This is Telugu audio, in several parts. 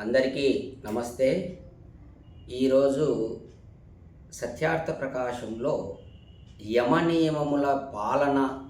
అందరికీ నమస్తే. ఈరోజు సత్యార్థ ప్రకాశంలో యమ నియమముల పాలన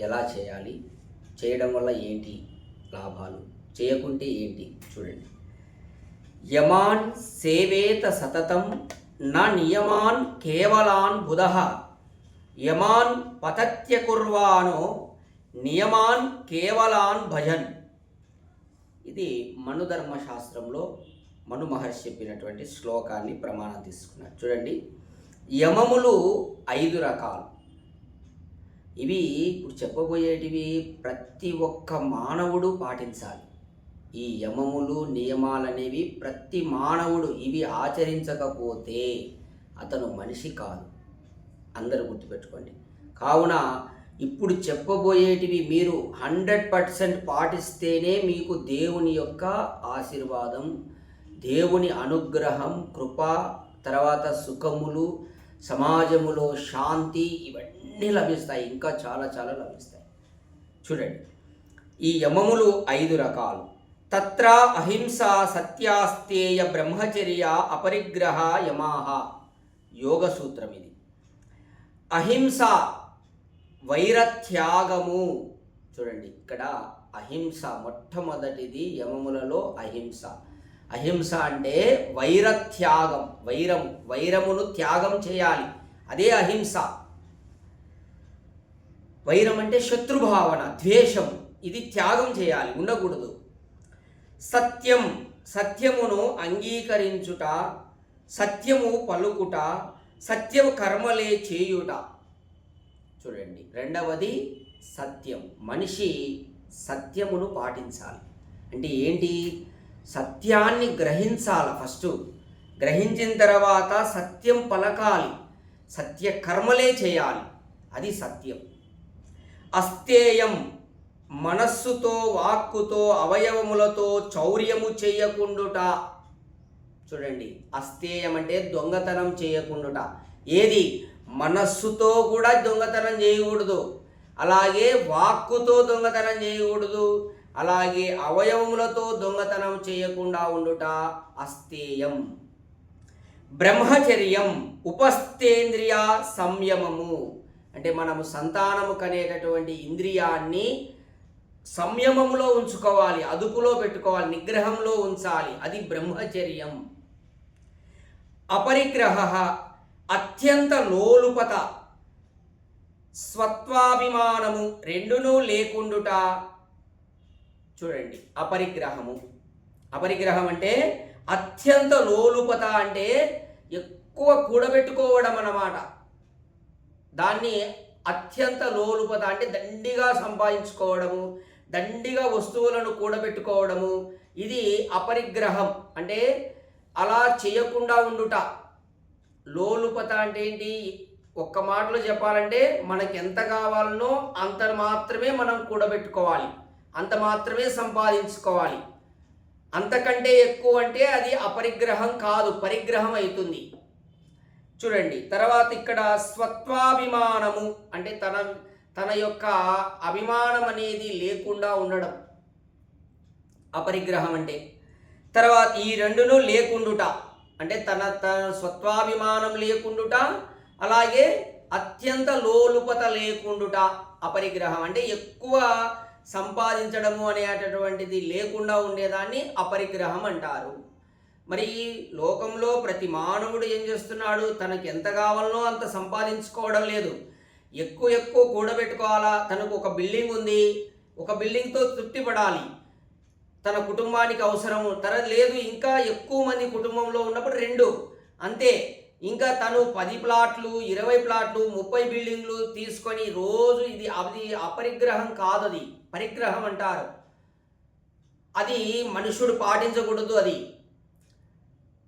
ఎలా చేయాలి? చేయడం వల్ల ఏంటి లాభాలు? చేయకుంటే ఏంటి? చూడండి. యమాన్ సేవేత సతతం నా నియమాన్ కేవలాన్ బుధ. యమాన్ పతత్యకుర్వానో నియమాన్ కేవలాన్ భజన్. ఇది మనుధర్మశాస్త్రంలో మను మహర్షి చెప్పినటువంటి శ్లోకాన్ని ప్రమాణం తీసుకున్నారు. చూడండి. యమములు ఐదు రకాలు. ఇవి ఇప్పుడు చెప్పబోయేటివి ప్రతి ఒక్క మానవుడు పాటించాలి. ఈ యమములు నియమాలు అనేవి ప్రతి మానవుడు ఇవి ఆచరించకపోతే అతను మనిషి కాదు. అందరూ గుర్తుపెట్టుకోండి. కావున ఇప్పుడు చెప్పబోయేటివి మీరు హండ్రెడ్ పర్సెంట్ పాటిస్తేనే మీకు దేవుని యొక్క ఆశీర్వాదం దేవుని అనుగ్రహం కృప తర్వాత సుఖములు సమాజములో శాంతి ఇవన్నీ లభిస్తాయి. ఇంకా చాలా చాలా లభిస్తాయి. చూడండి. ఈ యమములు ఐదు రకాలు. తత్ర అహింస సత్యాస్తేయ బ్రహ్మచర్య అపరిగ్రహ యమాహ. యోగ సూత్రం ఇది. అహింస వైరత్యాగము. చూడండి ఇక్కడ అహింస మొట్టమొదటిది యమములలో అహింస. అహింస అంటే వైరత్యాగం వైరం వైరమును త్యాగం చేయాలి. అదే అహింస. వైరం అంటే శత్రుభావన ద్వేషం. ఇది త్యాగం చేయాలి ఉండకూడదు. సత్యం సత్యమును అంగీకరించుట సత్యము పలుకుట సత్యము కర్మలే చేయుట. చూడండి. రెండవది సత్యం. మనిషి సత్యమును పాటించాలి. అంటే ఏంటి? సత్యాన్ని గ్రహించాలి ఫస్ట్. గ్రహించిన తర్వాత సత్యం పలకాలి. సత్య కర్మలే చేయాలి. అది సత్యం. అస్తేయం మనస్సుతో వాక్కుతో అవయవములతో చౌర్యము చేయకుండుట. చూడండి. అస్తేయం అంటే దొంగతనం చేయకుండుట. ఏది? మనస్సుతో కూడా దొంగతనం చేయకూడదు. అలాగే వాక్కుతో దొంగతనం చేయకూడదు. అలాగే అవయవములతో దొంగతనం చేయకుండా ఉండుట అస్థేయం. బ్రహ్మచర్యం ఉపస్థేంద్రియ సంయమము. అంటే మనము సంతానము కనేటటువంటి ఇంద్రియాన్ని సంయమములో ఉంచుకోవాలి అదుపులో పెట్టుకోవాలి నిగ్రహంలో ఉంచాలి. అది బ్రహ్మచర్యం. అపరిగ్రహ అత్యంత లోలుపత స్వత్వాభిమానము రెండునూ లేకుండుట చూడండి అపరిగ్రహము. అపరిగ్రహం అంటే అత్యంత లోలుపత అంటే ఎక్కువ కూడబెట్టుకోవడం అన్నమాట. దాన్ని అత్యంత లోలుపత అంటే దండిగా సంపాదించుకోవడము దండిగా వస్తువులను కూడబెట్టుకోవడము. ఇది అపరిగ్రహం అంటే అలా చేయకుండా ఉండుట. లోలుపత అంటే ఏంటి? ఒక్క మాటలో చెప్పాలంటే మనకి ఎంత కావాలనో అంత మాత్రమే మనం కూడబెట్టుకోవాలి. అంత మాత్రమే సంపాదించుకోవాలి. అంతకంటే ఎక్కువ అంటే అది అపరిగ్రహం కాదు పరిగ్రహం అవుతుంది. చూడండి తర్వాత ఇక్కడ స్వత్వాభిమానము అంటే తన తన యొక్క అభిమానం అనేది లేకుండా ఉండడం. అపరిగ్రహం అంటే. తర్వాత ఈ రెండును లేకుండుట. అంటే తన తన స్వత్వాభిమానం లేకుండుట అలాగే అత్యంత లోలుపత లేకుండుట అపరిగ్రహం. అంటే ఎక్కువ సంపాదించడము అనేటటువంటిది లేకుండా ఉండేదాన్ని అపరిగ్రహం అంటారు. మరి లోకంలో ప్రతి మానవుడు ఏం చేస్తున్నాడు? తనకు ఎంత కావాలనో అంత సంపాదించుకోవడం లేదు. ఎక్కువ ఎక్కువ కూడబెట్టుకోవాలా? తనకు ఒక బిల్డింగ్ ఉంది. ఒక బిల్డింగ్తో తృప్తి పడాలి తన కుటుంబానికి అవసరము. తన లేదు ఇంకా ఎక్కువ మంది కుటుంబంలో ఉన్నప్పుడు రెండు. అంతే. ఇంకా తను పది ప్లాట్లు ఇరవై ప్లాట్లు ముప్పై బిల్డింగ్లు తీసుకొని రోజు ఇది అది అపరిగ్రహం కాదు అది. పరిగ్రహం అంటారు. అది మనుషుడు పాటించకూడదు అది.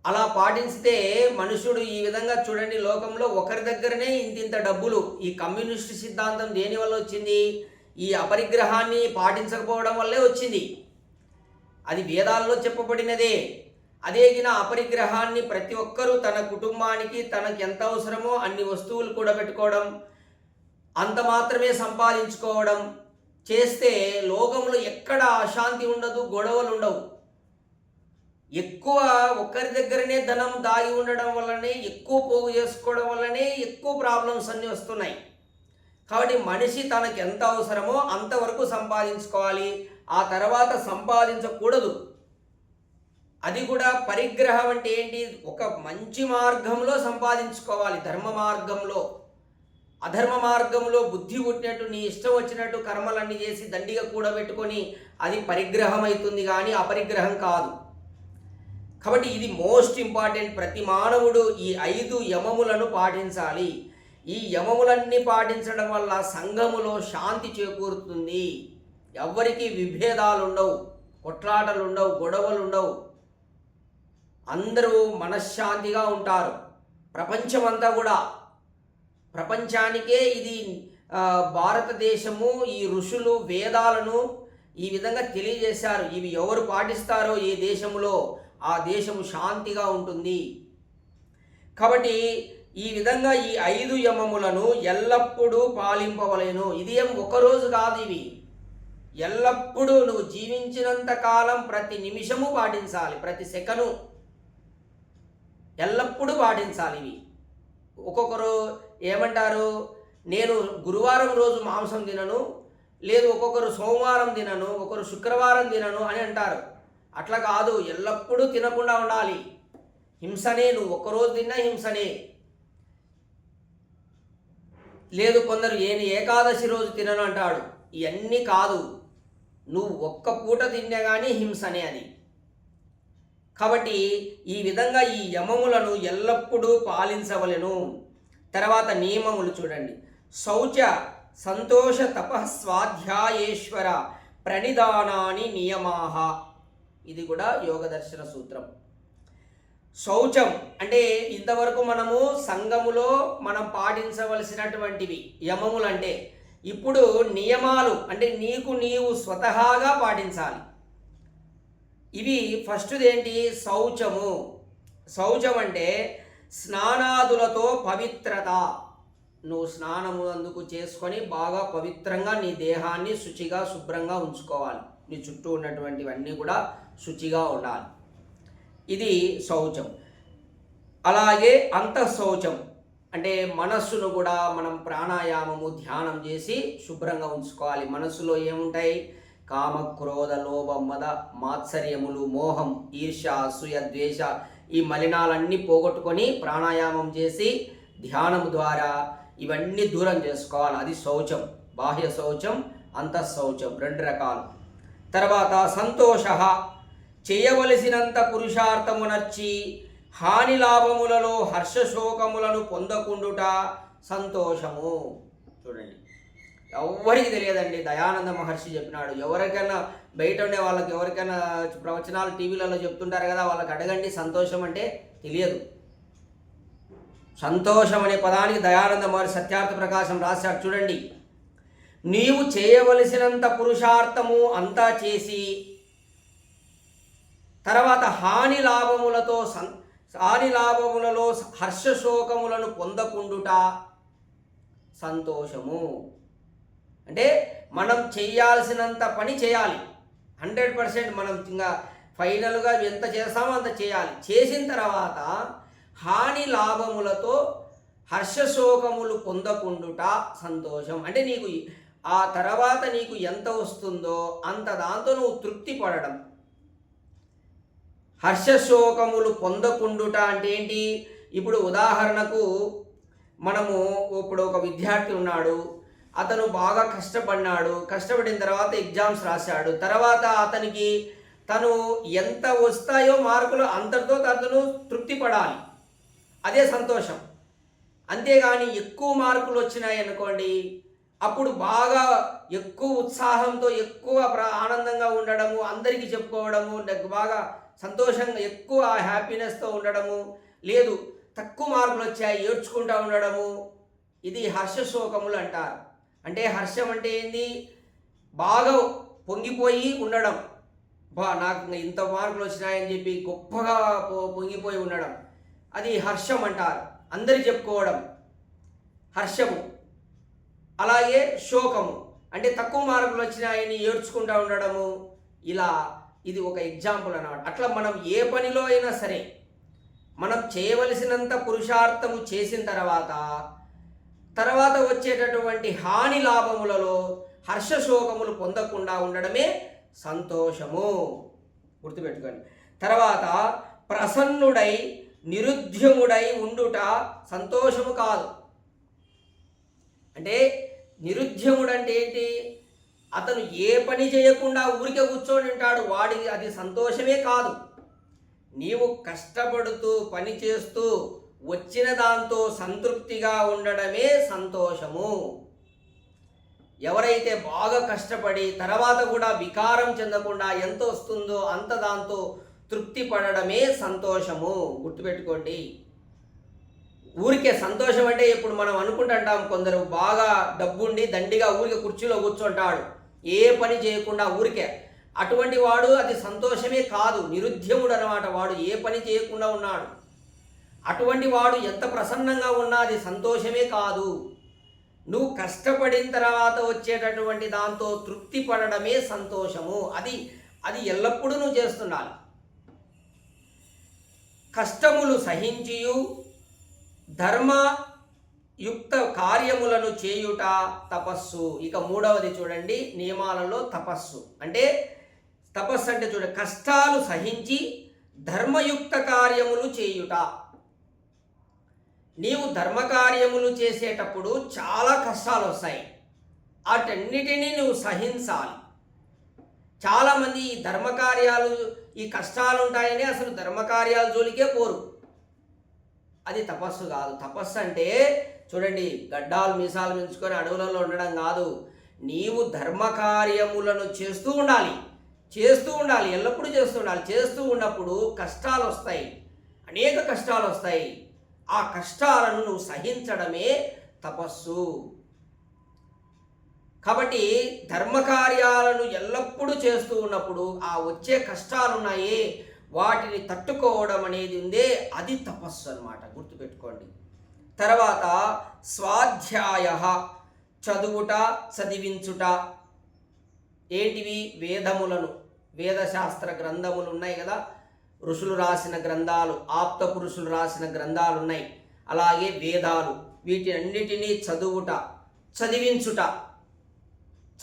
అలా పాటించితే మనుషుడు ఈ విధంగా చూడండి లోకంలో ఒకరి దగ్గరనే ఇంతింత డబ్బులు. ఈ కమ్యూనిస్ట్ సిద్ధాంతం దేని వల్ల వచ్చింది? ఈ అపరిగ్రహాన్ని పాటించకపోవడం వల్లే వచ్చింది. అది వేదాల్లో చెప్పబడినదే. అదేగిన అపరిగ్రహాన్ని ప్రతి ఒక్కరూ తన కుటుంబానికి తనకు ఎంత అవసరమో అన్ని వస్తువులు కూడా పెట్టుకోవడం అంత మాత్రమే సంపాదించుకోవడం చేస్తే లోకంలో ఎక్కడ అశాంతి ఉండదు గొడవలు ఉండవు. ఎక్కువ ఒక్కరి దగ్గరనే ధనం దాగి ఉండడం వల్లనే ఎక్కువ పోగు చేసుకోవడం వల్లనే ఎక్కువ ప్రాబ్లమ్స్ అన్నీ వస్తున్నాయి. కాబట్టి మనిషి తనకు ఎంత అవసరమో అంతవరకు సంపాదించుకోవాలి. ఆ తర్వాత సంపాదించకూడదు. అది కూడా పరిగ్రహం అంటే ఏంటి? ఒక మంచి మార్గంలో సంపాదించుకోవాలి. ధర్మ మార్గంలో. అధర్మ మార్గంలో బుద్ధి పుట్టినట్టు నీ ఇష్టం వచ్చినట్టు కర్మలన్నీ చేసి దండిగా కూడబెట్టుకొని అది పరిగ్రహం అవుతుంది కానీ అపరిగ్రహం కాదు. కాబట్టి ఇది మోస్ట్ ఇంపార్టెంట్. ప్రతి మానవుడు ఈ ఐదు యమములను పాటించాలి. ఈ యమములన్నీ పాటించడం వల్ల సంఘములో శాంతి చేకూరుతుంది. ఎవ్వరికీ విభేదాలు ఉండవు కొట్లాటలు ఉండవు గొడవలు ఉండవు అందరూ మనశ్శాంతిగా ఉంటారు. ప్రపంచమంతా కూడా. ప్రపంచానికే ఇది భారతదేశము ఈ ఋషులు వేదాలను ఈ విధంగా తెలియజేశారు. ఇవి ఎవరు పాటిస్తారో ఏ దేశంలో ఆ దేశము శాంతిగా ఉంటుంది. కాబట్టి ఈ విధంగా ఈ ఐదు యమములను ఎల్లప్పుడూ పాలింపవలేను. ఇది ఏం ఒకరోజు కాదు ఇవి. ఎల్లప్పుడూ నువ్వు జీవించినంత కాలం ప్రతి నిమిషము పాటించాలి ప్రతి సెకను ఎల్లప్పుడూ పాటించాలి ఇవి. ఒక్కొక్కరు ఏమంటారు నేను గురువారం రోజు మాంసం తినను లేదు ఒక్కొక్కరు సోమవారం తినను ఒకరు శుక్రవారం తినను అని అంటారు. అట్లా కాదు ఎల్లప్పుడూ తినకుండా ఉండాలి. హింసనే నువ్వు ఒక్కరోజు తిన్నా హింసనే. లేదు కొందరు ఏని ఏకాదశి రోజు తినను అంటాడు. ఇవన్నీ కాదు. నువ్వు ఒక్క పూట తిన్నా కానీ హింసనే అది. కాబట్టి ఈ విధంగా ఈ యమములను ఎల్లప్పుడూ పాలించవలెను. తర్వాత నియమములు చూడండి. శౌచ సంతోష తపస్వాధ్యాయేశ్వర ప్రణిధానాని నియమాహ. ఇది కూడా యోగదర్శన సూత్రం. శౌచం అంటే ఇంతవరకు మనము సంఘములో మనం పాటించవలసినటువంటివి యమములు అంటే ఇప్పుడు నియమాలు అంటే నీకు నీవు స్వతహాగా పాటించాలి. ఇవి ఫస్ట్ది ఏంటి? శౌచము. శౌచం అంటే స్నానాదులతో పవిత్రత. నువ్వు స్నానము అందుకు చేసుకొని బాగా పవిత్రంగా నీ దేహాన్ని శుచిగా శుభ్రంగా ఉంచుకోవాలి. నీ చుట్టూ ఉన్నటువంటివన్నీ కూడా శుచిగా ఉండాలి. ఇది శౌచం. అలాగే అంతఃశౌచం. అంటే మనస్సును కూడా మనం ప్రాణాయామము ధ్యానం చేసి శుభ్రంగా ఉంచుకోవాలి. మనస్సులో ఏముంటాయి? కామ క్రోధ లోభ మద మాత్సర్యములు మోహం ఈర్ష అసూయ ద్వేష ఈ మలినాలన్నీ పోగొట్టుకొని ప్రాణాయామం చేసి ధ్యానం ద్వారా ఇవన్నీ దూరం చేసుకోవాలి. అది శౌచం. బాహ్య శౌచం అంతఃశౌచం రెండు రకాలు. తర్వాత సంతోష. చేయవలసినంత పురుషార్థమునర్చి హాని లాభములలో హర్షశోకములను పొందకుండుట సంతోషము. చూడండి. ఎవరికి తెలియదండి. దయానంద మహర్షి చెప్పినాడు. ఎవరికైనా బయట ఉండే వాళ్ళకి ఎవరికైనా ప్రవచనాలు టీవీలలో చెప్తుంటారు కదా వాళ్ళకి అడగండి. సంతోషం అంటే తెలియదు. సంతోషం అనే పదానికి దయానంద మహర్షి సత్యార్థ ప్రకాశం రాశాడు. చూడండి. నీవు చేయవలసినంత పురుషార్థము అంతా చేసి తర్వాత హాని లాభములతో సం హాని లాభములలో హర్షశోకములను పొందకుండుట సంతోషము. అంటే మనం చేయాల్సినంత పని చేయాలి. హండ్రెడ్ పర్సెంట్ మనం ఇంకా ఫైనల్గా ఎంత చేస్తామో అంత చేయాలి. చేసిన తర్వాత హాని లాభములతో హర్షశోకములు పొందకుండుట సంతోషం. అంటే నీకు ఆ తర్వాత నీకు ఎంత వస్తుందో అంత దాంతో నువ్వు తృప్తి పడడం. హర్షశోకములు పొందకుండుట అంటే ఏంటి? ఇప్పుడు ఉదాహరణకు మనము ఇప్పుడు ఒక విద్యార్థి ఉన్నాడు అతను బాగా కష్టపడినాడు కష్టపడిన తర్వాత ఎగ్జామ్స్ రాశాడు తర్వాత అతనికి తను ఎంత వస్తాయో మార్కులు అంతటితో అతను తృప్తి పడాలి అదే సంతోషం. అంతేగాని ఎక్కువ మార్కులు వచ్చినాయి అనుకోండి అప్పుడు బాగా ఎక్కువ ఉత్సాహంతో ఎక్కువ ఆనందంగా ఉండడము అందరికీ చెప్పుకోవడము నాకు బాగా సంతోషంగా ఎక్కువ హ్యాపీనెస్తో ఉండడము లేదు తక్కువ మార్కులు వచ్చాయి ఏడ్చుకుంటూ ఉండడము ఇది హర్షశోకములు అంటారు. అంటే హర్షం అంటే ఏంది? బాగా పొంగిపోయి ఉండడం. బా నాకు ఇంత మార్కులు వచ్చినాయని చెప్పి గొప్పగా పొంగిపోయి ఉండడం. అది హర్షం అంటారు. అందరి చెప్పుకోవడం. హర్షము. అలాగే శోకము. అంటే తక్కువ మార్కులు వచ్చినాయని ఏడ్చుకుంటూ ఉండడము ఇలా ఇది ఒక ఎగ్జాంపుల్ అన్నమాట. అట్లా మనం ఏ పనిలో అయినా సరే మనం చేయవలసినంత పురుషార్థము చేసిన తర్వాత తర్వాత వచ్చేటటువంటి హాని లాభములలో హర్షశోకములు పొందకుండా ఉండడమే సంతోషము. గుర్తుపెట్టుకోండి. తర్వాత ప్రసన్నుడై నిరుద్యముడై ఉండుట సంతోషము కాదు. అంటే నిరుద్యముడు అంటే ఏంటి? అతను ఏ పని చేయకుండా ఊరికే కూర్చొని ఉంటాడు వాడికి అది సంతోషమే కాదు. నీవు కష్టపడుతూ పని చేస్తూ వచ్చిన దాంతో సంతృప్తిగా ఉండడమే సంతోషము. ఎవరైతే బాగా కష్టపడి తర్వాత కూడా వికారం చెందకుండా ఎంత వస్తుందో అంత దాంతో తృప్తి పడడమే సంతోషము. గుర్తుపెట్టుకోండి. ఊరికే సంతోషం అంటే ఇప్పుడు మనం అనుకుంటుంటాం కొందరు బాగా డబ్బుండి దండిగా ఊరికే కుర్చీలో కూర్చుంటాడు. ఏ పని చేయకుండా ఊరికే. అటువంటి వాడు అది సంతోషమే కాదు నిరుద్యముడు అనమాట వాడు ఏ పని చేయకుండా ఉన్నాడు. అటువంటి వాడు ఎంత ప్రసన్నంగా ఉన్నా అది సంతోషమే కాదు. నువ్వు కష్టపడిన తర్వాత వచ్చేటటువంటి దాంతో తృప్తి పడడమే సంతోషము. అది అది ఎల్లప్పుడూ నువ్వు చేస్తున్నాను కష్టములు సహించియు యుక్త కార్యములను చేయుట తపస్సు. ఇక మూడవది చూడండి నియమాలలో తపస్సు. అంటే తపస్సు అంటే చూడ కష్టాలు సహించి ధర్మయుక్త కార్యములు చేయుట. నీవు ధర్మకార్యములు చేసేటప్పుడు చాలా కష్టాలు వస్తాయి. వాటన్నిటినీ నువ్వు సహించాలి. చాలామంది ఈ ధర్మకార్యాలు ఈ కష్టాలు ఉంటాయని అసలు ధర్మకార్యాల జోలికే పోరు. అది తపస్సు కాదు. తపస్సు అంటే చూడండి గడ్డాలు మీసాలు మించుకొని అడవులలో ఉండడం కాదు. నీవు ధర్మకార్యములను చేస్తూ ఉండాలి. చేస్తూ ఉండాలి ఎల్లప్పుడూ చేస్తూ ఉండాలి. చేస్తూ ఉన్నప్పుడు కష్టాలు వస్తాయి అనేక కష్టాలు వస్తాయి ఆ కష్టాలను నువ్వు సహించడమే తపస్సు. కాబట్టి ధర్మకార్యాలను ఎల్లప్పుడూ చేస్తూ ఉన్నప్పుడు ఆ వచ్చే కష్టాలున్నాయి. వాటిని తట్టుకోవడం అనేది ఉందే అది తపస్సు అనమాట గుర్తుపెట్టుకోండి. తర్వాత స్వాధ్యాయ చదువుట చదివించుట. ఏంటివి? వేదములను. వేదశాస్త్ర గ్రంథములు ఉన్నాయి కదా? ఋషులు రాసిన గ్రంథాలు ఆప్త పురుషులు రాసిన గ్రంథాలు ఉన్నాయి. అలాగే వేదాలు. వీటినన్నిటినీ చదువుట చదివించుట.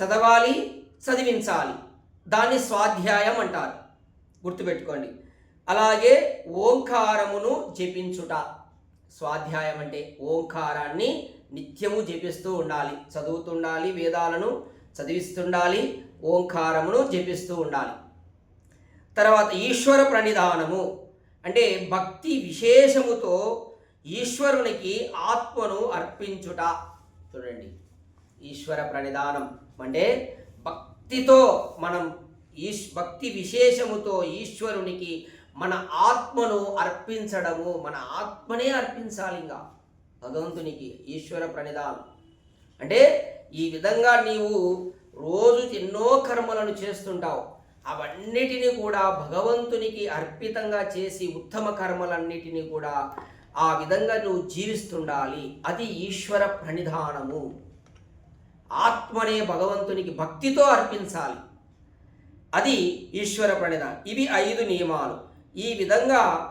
చదవాలి చదివించాలి. దాన్ని స్వాధ్యాయం అంటారు. గుర్తుపెట్టుకోండి. అలాగే ఓంకారమును జపించుట. స్వాధ్యాయం అంటే ఓంకారాన్ని నిత్యము జపిస్తూ ఉండాలి. చదువుతుండాలి వేదాలను చదివిస్తుండాలి ఓంకారమును జపిస్తూ ఉండాలి. తర్వాత ఈశ్వర ప్రణిధానము అంటే భక్తి విశేషముతో ఈశ్వరునికి ఆత్మను అర్పించుట. చూడండి. ఈశ్వర ప్రణిధానం అంటే భక్తితో మనం ఈశ్ భక్తి విశేషముతో ఈశ్వరునికి మన ఆత్మను అర్పించడము మన ఆత్మనే అర్పించాలి ఇంకా. భగవంతునికి ఈశ్వర ప్రణిధానం అంటే ఈ విధంగా నీవు రోజు ఎన్నో కర్మలను చేస్తుంటావు. అవన్నిటిని కూడా భగవంతునికి అర్పితంగా చేసి ఉత్తమ కర్మలన్నిటినీ కూడా ఆ విధంగా నువ్వు జీవిస్తుండాలి. అది ఈశ్వర ప్రణిధానము. ఆత్మనే భగవంతునికి భక్తితో అర్పించాలి. అది ఈశ్వర ప్రణిధానం ఇవి ఐదు నియమాలు. ఈ విధంగా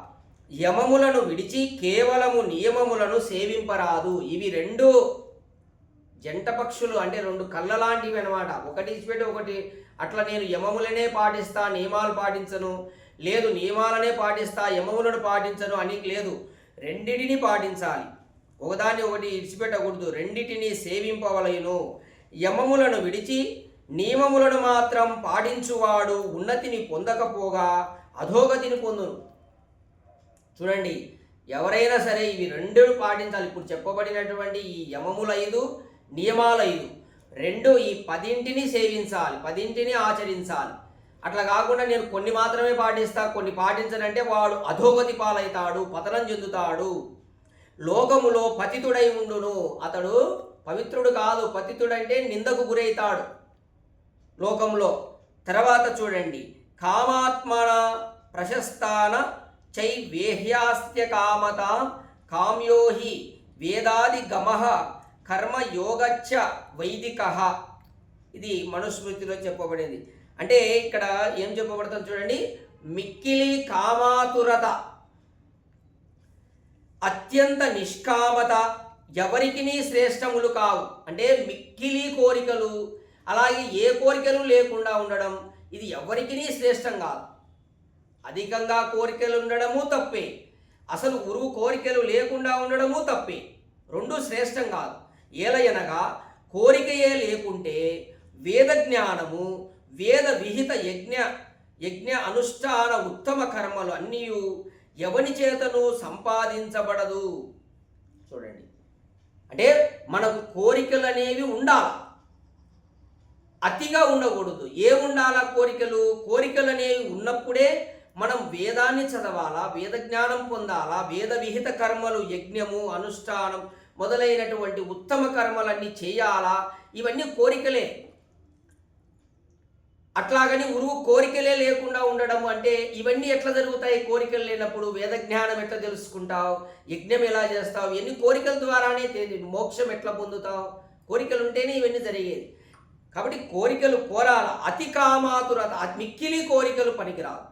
యమములను విడిచి కేవలము నియమములను సేవింపరాదు. ఇవి రెండు జంట పక్షులు అంటే రెండు కళ్ళ లాంటివి అనమాట ఒకటి ఇచ్చిపెట్టి ఒకటి అట్లా నేను యమములనే పాటిస్తా నియమాలు పాటించను. లేదు నియమాలనే పాటిస్తా యమములను పాటించను అని లేదు. రెండిటిని పాటించాలి. ఒకదాన్ని ఒకటి ఇడిచిపెట్టకూడదు రెండిటిని సేవింపవలయును. యమములను విడిచి నియమములను మాత్రం పాటించువాడు ఉన్నతిని పొందకపోగా అధోగతిని పొందును. చూడండి ఎవరైనా సరే ఇవి రెండు పాటించాలి. ఇప్పుడు చెప్పబడినటువంటి ఈ యమములు ఐదు నియమాలు ఐదు రెండు ఈ పదింటిని సేవించాలి పదింటిని ఆచరించాలి. అట్లా కాకుండా నేను కొన్ని మాత్రమే పాటిస్తా కొన్ని పాటించనంటే వాడు అధోగతి పాలవుతాడు పతనం చెందుతాడు. లోకములో పతితుడై ఉండును. అతడు పవిత్రుడు కాదు పతితుడంటే నిందకు గురవుతాడు లోకంలో. తర్వాత చూడండి కామాత్మన ప్రశస్తాన చైవేహ్యాస్త్య కామత కామ్యోహి వేదాదిగమ కర్మయోగచ్చ వైదిక. ఇది మనుస్మృతిలో చెప్పబడింది. అంటే ఇక్కడ ఏం చెప్పబడుతుంది చూడండి. మిక్కిలి కామాతురత. అత్యంత నిష్కామత. ఎవరికి శ్రేష్టములు కావు. అంటే మిక్కిలి కోరికలు. అలాగే ఏ కోరికలు లేకుండా ఉండడం. ఇది ఎవరికి శ్రేష్టం కాదు. అధికంగా కోరికలు ఉండడము తప్పే. అసలు ఉరువు కోరికలు లేకుండా ఉండడము తప్పే. రెండు శ్రేష్టం కాదు. ఏలయనగా కోరికయే లేకుంటే వేద జ్ఞానము వేద విహిత యజ్ఞ యజ్ఞ అనుష్ఠాన ఉత్తమ కర్మలు అన్నీ ఎవని చేతను సంపాదించబడదు. చూడండి. అంటే మనకు కోరికలు అనేవి ఉండాలి? అతిగా ఉండకూడదు. ఏ ఉండాలా కోరికలు? కోరికలు అనేవి ఉన్నప్పుడే మనం వేదాన్ని చదవాలా వేద జ్ఞానం పొందాలా వేద విహిత కర్మలు యజ్ఞము అనుష్ఠానం మొదలైనటువంటి ఉత్తమ కర్మలన్నీ చేయాలా? ఇవన్నీ కోరికలే. అట్లాగని ఉరువు కోరికలే లేకుండా ఉండడం అంటే ఇవన్నీ ఎట్లా జరుగుతాయి? కోరికలు లేనప్పుడు వేద జ్ఞానం ఎట్లా తెలుసుకుంటావు? యజ్ఞం ఎలా చేస్తావు? ఇవన్నీ కోరికల ద్వారానే తెలియదు మోక్షం ఎట్లా పొందుతావు? కోరికలు ఉంటేనే ఇవన్నీ జరిగేది. కాబట్టి కోరికలు కోరాల అతి కామాతురత మిక్కిలి కోరికలు పనికిరాదు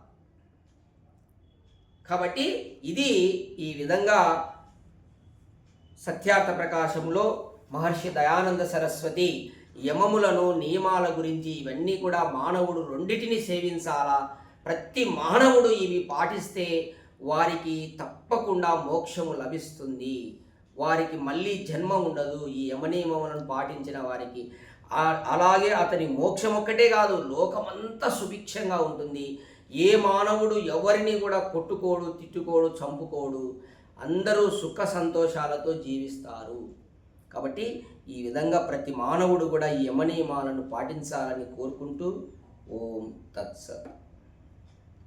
కాబట్టి ఇది ఈ విధంగా సత్యార్థ ప్రకాశంలో మహర్షి దయానంద సరస్వతి యమములను నియమాల గురించి ఇవన్నీ కూడా మానవుడు రెండిటిని సేవించాలా? ప్రతి మానవుడు ఇవి పాటిస్తే వారికి తప్పకుండా మోక్షము లభిస్తుంది. వారికి మళ్ళీ జన్మ ఉండదు. ఈ యమనియమములను పాటించిన వారికి అలాగే అతని మోక్షం ఒక్కటే కాదు లోకమంతా సుభిక్షంగా ఉంటుంది. ఏ మానవుడు ఎవరిని కూడా కొట్టుకోడు తిట్టుకోడు చంపుకోడు అందరూ సుఖ సంతోషాలతో జీవిస్తారు. కాబట్టి ఈ విధంగా ప్రతి మానవుడు కూడా ఈ యమనియమాలను పాటించాలని కోరుకుంటూ ఓం తత్సత్.